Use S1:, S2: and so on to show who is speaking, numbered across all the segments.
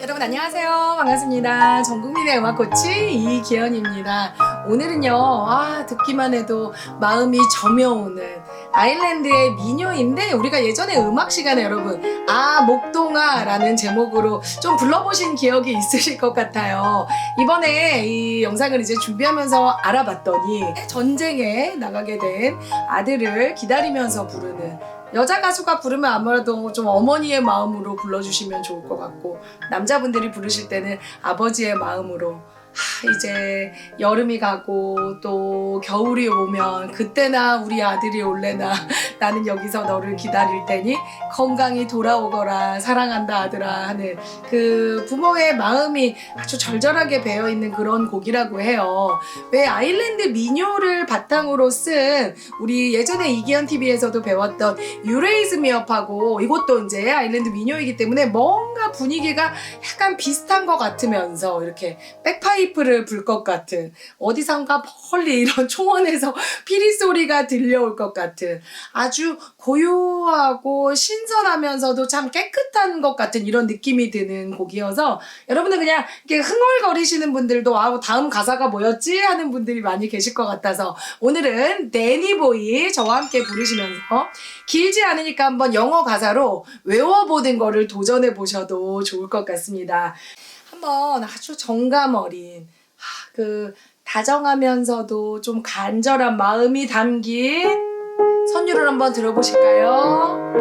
S1: 여러분 안녕하세요. 반갑습니다. 민의 음악 코치 이기현입니다. 오늘은요, 아, 듣기만 해도 마음이 점여오는 아일랜드의 미녀인데, 우리가 예전에 음악 시간에 여러분, 아, 목동아라는 제목으로 좀 불러보신 기억이 있으실 것 같아요. 이번에 이 영상을 이제 준비하면서 알아봤더니, 전쟁에 나가게 된 아들을 기다리면서 부르는 여자 가수가 부르면 아무래도 좀 어머니의 마음으로 불러주시면 좋을 것 같고 남자분들이 부르실 때는 아버지의 마음으로 하, 이제 여름이 가고 또 겨울이 오면 그때나 우리 아들이 올래나 나는 여기서 너를 기다릴 테니 건강히 돌아오거라 사랑한다 아들아 하는 그 부모의 마음이 아주 절절하게 배어 있는 그런 곡이라고 해요. 왜 아일랜드 민요를 바탕으로 쓴 우리 예전에 이기현 TV에서도 배웠던 유레이즈미업하고 이것도 이제 아일랜드 민요이기 때문에 뭔가 분위기가 약간 비슷한 것 같으면서 이렇게 백파이프를 불 것 같은 어디선가 멀리 이런 초원에서 피리 소리가 들려올 것 같은 아주 고요하고 신선하면서도 참 깨끗한 것 같은 이런 느낌이 드는 곡이어서 여러분들 그냥 이렇게 흥얼거리시는 분들도 아우 다음 가사가 뭐였지 하는 분들이 많이 계실 것 같아서 오늘은 데니보이 저와 함께 부르시면서 길지 않으니까 한번 영어 가사로 외워보는 거를 도전해 보셔도 좋을 것 같습니다. 한번 아주 정감 어린 하, 그 다정하면서도 좀 간절한 마음이 담긴 선율을 한번 들어보실까요?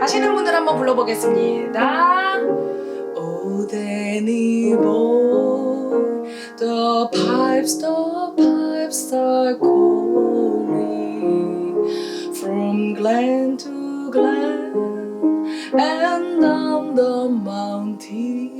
S1: 하시는 분들 한번 불러보겠습니다. Oh, Danny boy, the pipes, the pipes are calling from glen to glen and down the mountainside.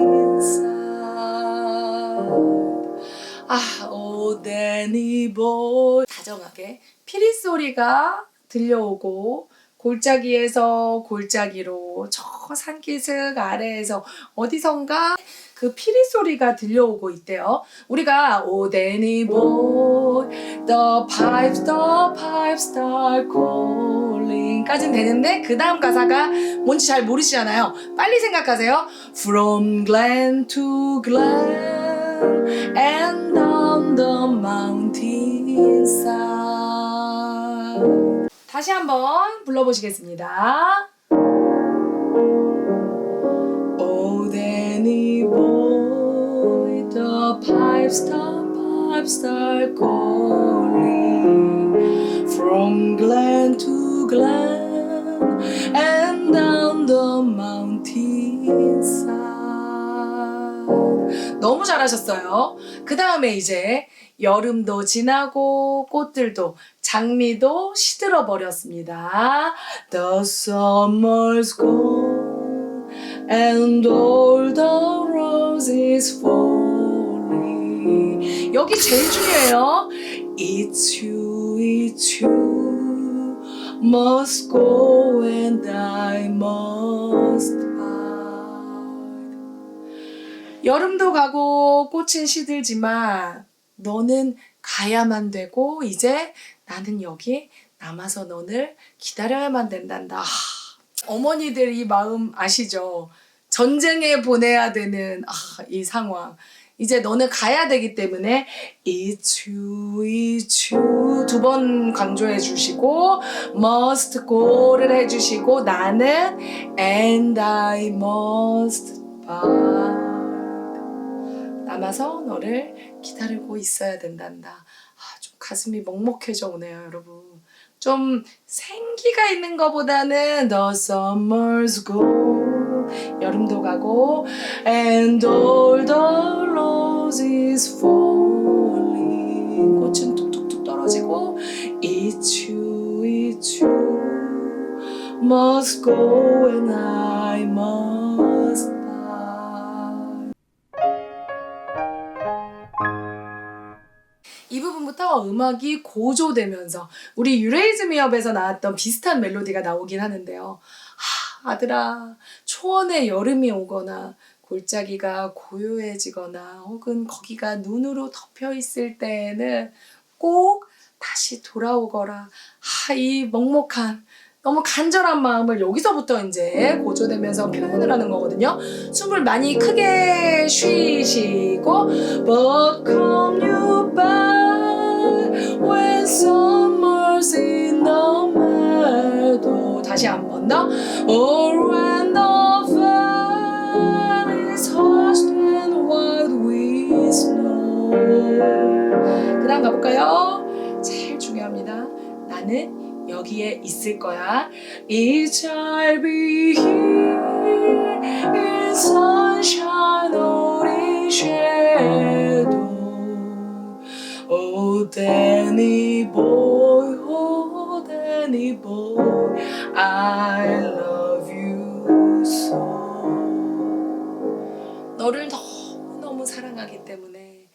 S1: 아, oh, Danny boy. 다정하게 피리 소리가 들려오고 골짜기에서 골짜기로 저 산기슭 아래에서 어디선가 그 피리 소리가 들려오고 있대요. 우리가 오 데니 보이 the pipes the pipes 되는데 그 다음 가사가 뭔지 잘 모르시잖아요. 빨리 생각하세요. From glen to glen and down the mountainside 다시 한번 불러보시겠습니다. Oh, the pipes, the pipes are calling from glen to glen and down the mountainside. 너무 잘하셨어요. 그 다음에 이제 여름도 지나고 꽃들도 장미도 시들어 버렸습니다. The summer's gone and all the roses falling. 여기 제일 중요해요. It's you, it's you must go and I must bide. 여름도 가고 꽃은 시들지만 너는 가야만 되고 이제 나는 여기 남아서 너를 기다려야만 된단다. 하, 어머니들 이 마음 아시죠? 전쟁에 보내야 되는 아, 이 상황. 이제 너는 가야 되기 때문에 it's you 두번 강조해 주시고 must go를 해 주시고 나는 and I must bide 남아서 너를 기다리고 있어야 된단다. 아, 좀 가슴이 먹먹해져 오네요, 여러분. 좀 생기가 있는 것보다는 The summer's go 여름도 가고 And all the roses falling 꽃은 툭툭툭 떨어지고 It's you, it's you must go and I must 이 부분부터 음악이 고조되면서 우리 유레이즈미업에서 나왔던 비슷한 멜로디가 나오긴 하는데요. 하, 아들아, 초원에 여름이 오거나 골짜기가 고요해지거나 혹은 거기가 눈으로 덮여 있을 때에는 꼭 다시 돌아오거라. 하, 이 먹먹한 너무 간절한 마음을 여기서부터 이제 고조되면서 표현을 하는 거거든요. 숨을 많이 크게 쉬시고 But come you back when summer's in the meadow 다시 한 번 더 Or when the valley is hushed and white with snow 그 다음 가볼까요? 제일 중요합니다. 나는 여기에 있을 거야. It shall be here in sunshine or in shadow. Oh, Danny boy, oh, Danny boy, I love you so. 너를 너무너무 사랑하기 때문에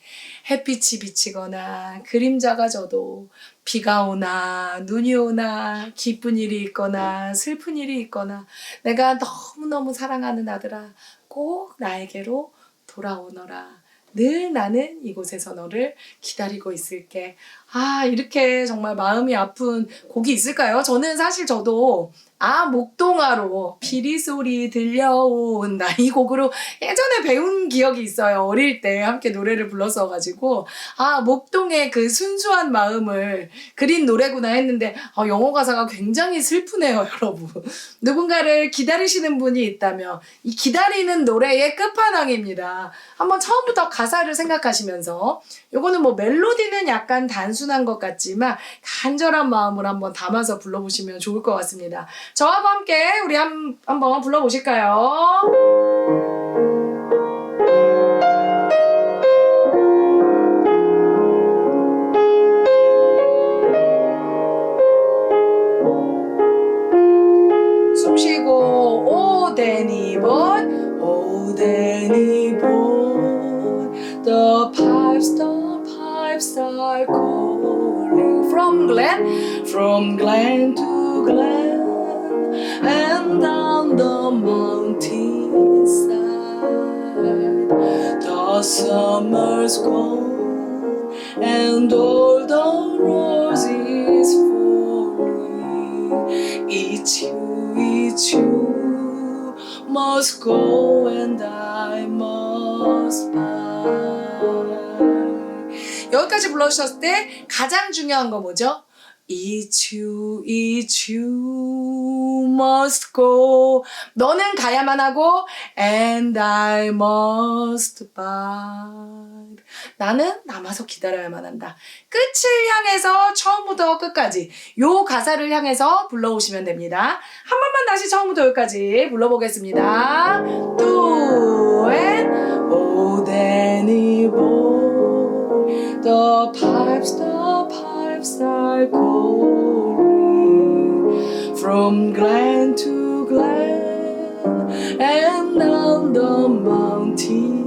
S1: 햇빛이 비치거나 그림자가 져도 비가 오나 눈이 오나 기쁜 일이 있거나 슬픈 일이 있거나 내가 너무너무 사랑하는 아들아 꼭 나에게로 돌아오너라. 늘 나는 이곳에서 너를 기다리고 있을게. 아, 이렇게 정말 마음이 아픈 곡이 있을까요? 저는 사실 저도 아, 목동화로 비리 소리 들려온다. 이 곡으로 예전에 배운 기억이 있어요. 어릴 때 함께 노래를 불렀어 가지고 아, 목동의 그 순수한 마음을 그린 노래구나 했는데 아, 영어 가사가 굉장히 슬프네요, 여러분. 누군가를 기다리시는 분이 있다면 이 기다리는 노래의 끝판왕입니다. 한번 처음부터 가사를 생각하시면서 요거는 뭐 멜로디는 약간 단순 한 것 같지만 간절한 마음을 한번 담아서 불러보시면 좋을 것 같습니다. 저하고 함께 우리 한, 한번 불러보실까요? 숨 glen from glen to glen and down the mountainside the summer's gone and all the roses falling it's you it's you must go and I must buy 여기까지 불러주셨을 때 가장 중요한 거 뭐죠? It's you, it's you must go. 너는 가야만 하고, and I must bide. 나는 남아서 기다려야만 한다. 끝을 향해서 처음부터 끝까지 요 가사를 향해서 불러오시면 됩니다. 한 번만 다시 처음부터 여기까지 불러보겠습니다. Do and oh, Danny boy, the pipes, the pipes are calling from glen to glen and down the mountainside.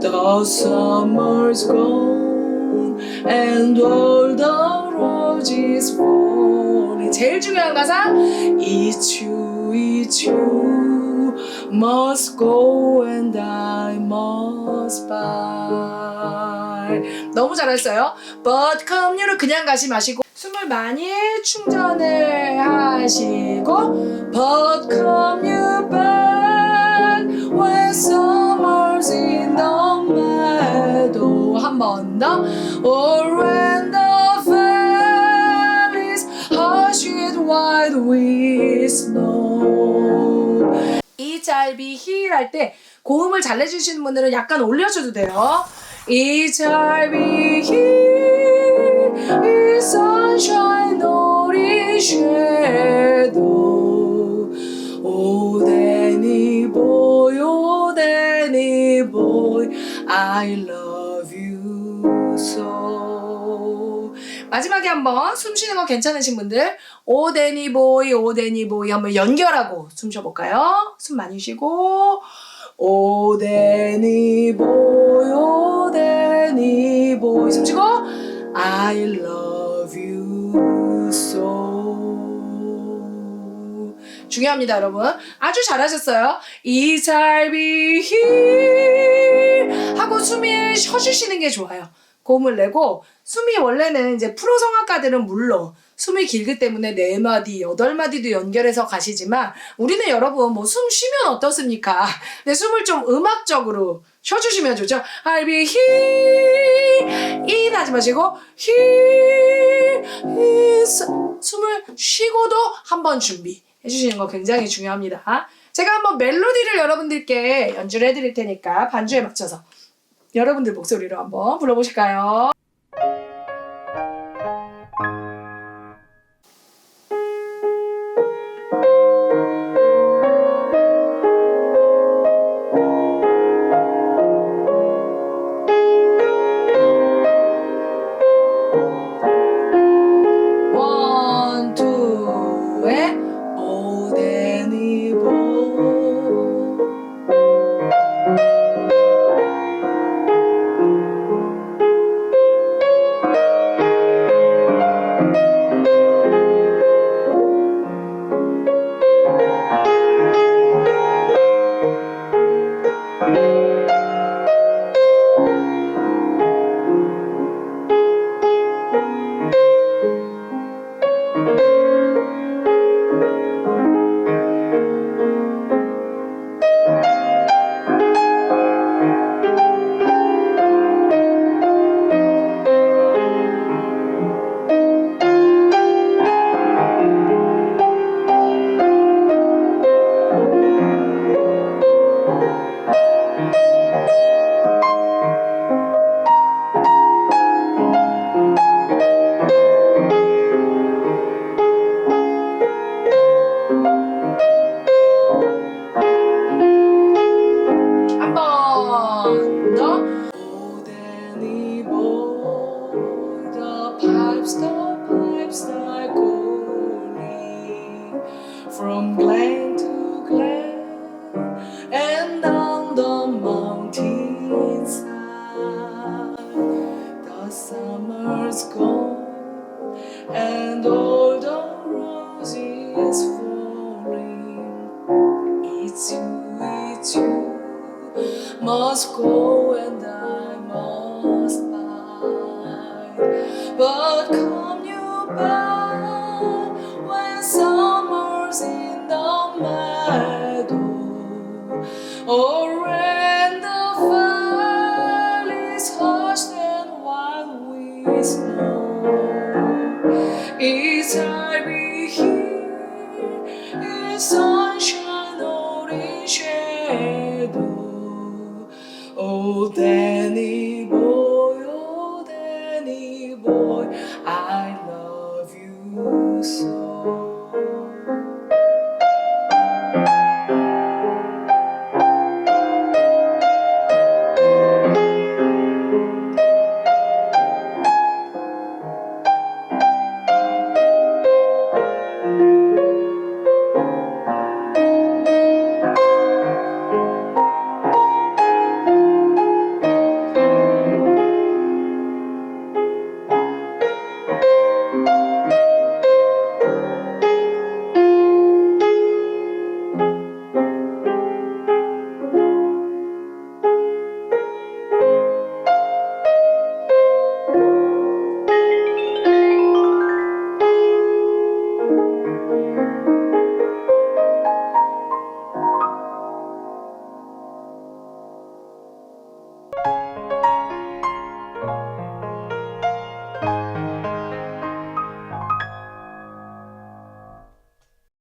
S1: The summer's gone and all the roses falling. 제일 중요한 가사 It's you, it's you must go and I must buy. 너무 잘했어요. But come you를 그냥 가시 마시고 숨을 많이 충전을 하시고 But you back when summer's in the meadow 한번 더 Or when the valleys hushed wide with snow It shall be here 할 때 고음을 잘 내주시는 분들은 약간 올려줘도 돼요. Or in shadow. Oh, Danny boy, oh, Danny boy, I love you so. 마지막에 한번 숨 쉬는 거 괜찮으신 분들 오데니 보이 오데니 보이 한번 연결하고 숨 쉬어볼까요? 숨 많이 쉬고 오데니 보이 오데니 보이. 숨 쉬고. I love you so. 중요합니다 여러분. 아주 잘하셨어요. 이 삶이 힐 하고 숨을 쉬어주시는 게 좋아요. 고음을 내고 숨이 원래는 이제 프로 성악가들은 물론 숨이 길기 때문에 네 마디, 여덟 마디도 연결해서 가시지만 우리는 여러분 뭐 숨 쉬면 어떻습니까? 근데 숨을 좀 음악적으로 쉬어주시면 좋죠. I'll be here, in 하지 마시고 here, is 숨을 쉬고도 한번 준비해 주시는 거 굉장히 중요합니다. 제가 한번 멜로디를 여러분들께 연주를 해드릴 테니까 반주에 맞춰서 여러분들 목소리로 한번 불러보실까요? And all the roses falling it's you, it's you must go and I must bide. But come you back when summer's in the meadow, or when the valley's hushed and wild with snow.